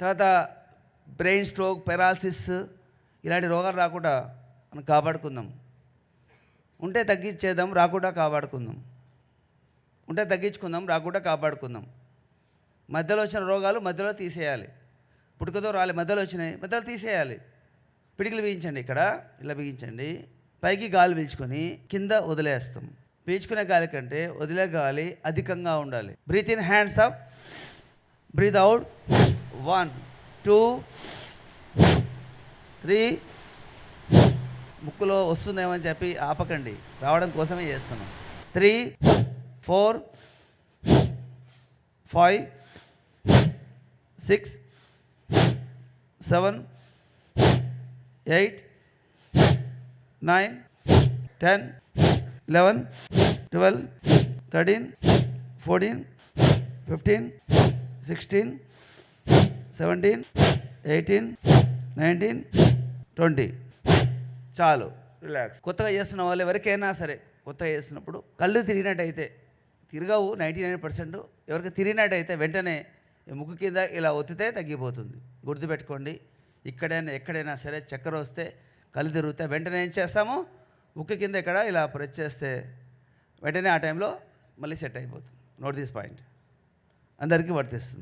తర్వాత brain stroke paralysis ఇలాంటి రోగాలు రాకుండా మనం కాపాడుకుందాం. ఉంటే తగ్గించేద్దాం రాకుండా కాపాడుకుందాం. ఉంటే తగ్గించుకుందాం రాకుండా కాపాడుకుందాం. మధ్యలో వచ్చిన రోగాలు మధ్యలో తీసేయాలి. పుట్టుకతో రాలి మధ్యలో వచ్చినాయి మధ్యలో తీసేయాలి. పిడికిలు బిగించండి ఇక్కడ ఇలా బిగించండి. పైకి గాలి పీల్చుకొని కింద వదిలేస్తాం. పీల్చుకునే గాలి కంటే వదిలే గాలి అధికంగా ఉండాలి. Breathe in hands up breathe out. One two three ముక్కులో వస్తుందేమో అని చెప్పి ఆపకండి. రావడం కోసమే చేస్తున్నాం. Three four five six seven eight nine ten eleven twelve thirteen fourteen fifteen sixteen seventeen eighteen nineteen twenty చాలు. రిలాక్స్ కొత్తగా చేస్తున్న వాళ్ళు ఎవరికైనా సరే కొత్తగా చేస్తున్నప్పుడు కళ్ళు తిరిగినట్టయితే తిరగవు. నైంటీ నైన్ పర్సెంట్ ఎవరికి తిరిగినట్టయితే వెంటనే ముక్కు కింద ఇలా ఒత్తితే తగ్గిపోతుంది. గుర్తుపెట్టుకోండి. ఇక్కడైనా ఎక్కడైనా సరే చక్కెర వస్తే కళ్ళు తిరుగుతే వెంటనే ఏం చేస్తాము? ముక్కు కింద ఇక్కడ ఇలా ప్రెస్ చేస్తే వెంటనే ఆ టైంలో మళ్ళీ సెట్ అయిపోతుంది. నోట్ దిస్ పాయింట్ అందరికీ వర్తిస్తుంది.